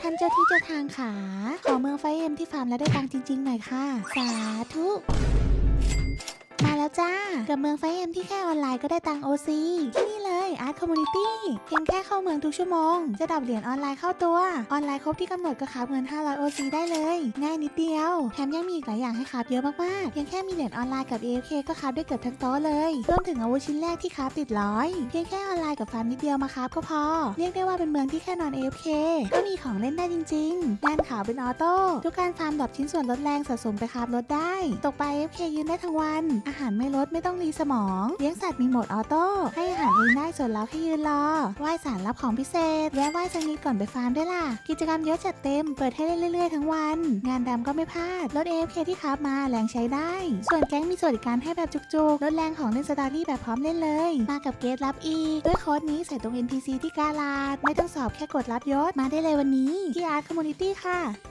ท่านเจ้าที่เจ้าทางขา ขอเมืองไฟเอ็มที่ฟาร์มแล้วได้ตังค์จริง ๆ หน่อยค่ะ สาธุ มาแล้วจ้า กับเมืองไฟเอ็มที่แค่ออนไลน์ก็ได้ตังโอซีที่นี่ เลยอาร์ตคอมมูนิตี้เพียงแค่เข้าเมืองทุกชั่วโมง จะดับเหรียญออนไลน์เข้าตัว ออนไลน์ครบที่กำหนดก็คับเงิน 500โอซีได้เลย ง่ายนิดเดียว แถมยังมีอีกหลายอย่างให้คับเยอะมากๆ เพียงแค่มีเหรียญออนไลน์กับ AFK ก็คับได้เกือบทั้งโต๊ะเลยรวมถึงอาวุธชิ้นแรกที่คับติดร้อย เพียงแค่ออนไลน์กับฟาร์มนิดเดียวมาคับก็พอ เรียกได้ว่าเป็นเมืองที่แค่นอน AFK ก็มีของเล่นได้จริงๆงานขาวเป็นออโต้ทุกการฟาร์มดรอปชิ้นส่วนลดแรงสะสมไปคับลดได้ ตกไป AFK ยืนได้ทั้งวัน อาหารไม่ลดไม่ต้องรีสมอง เลี้ยงสัตว์มีโหมดออโต้ให้อาหารเองได้ส่วนเราแค่ยืนรอไหว้สารรับของพิเศษ แวะไหว้สักนิดก่อนไปฟาร์มด้วยล่ะ กิจกรรมเยอะจัดเต็ม เปิดให้เล่นเรื่อยๆทั้งวัน งานดำก็ไม่พลาดลด AFK ที่คับมาแรงใช้ได้ ส่วนแก๊งมีสวัสดิการให้แบบจุกๆ ลดแรงของเล่นสตอรี่แบบพร้อมเล่นเลย มากับเกตรับอีด้วยโค้ดนี้ใส่ตรง NPC ที่กาลาด ไม่ต้องสอบแค่กดรับยศ มาได้เลยวันนี้ที่อาร์ตคอมมูนิตี้ค่ะ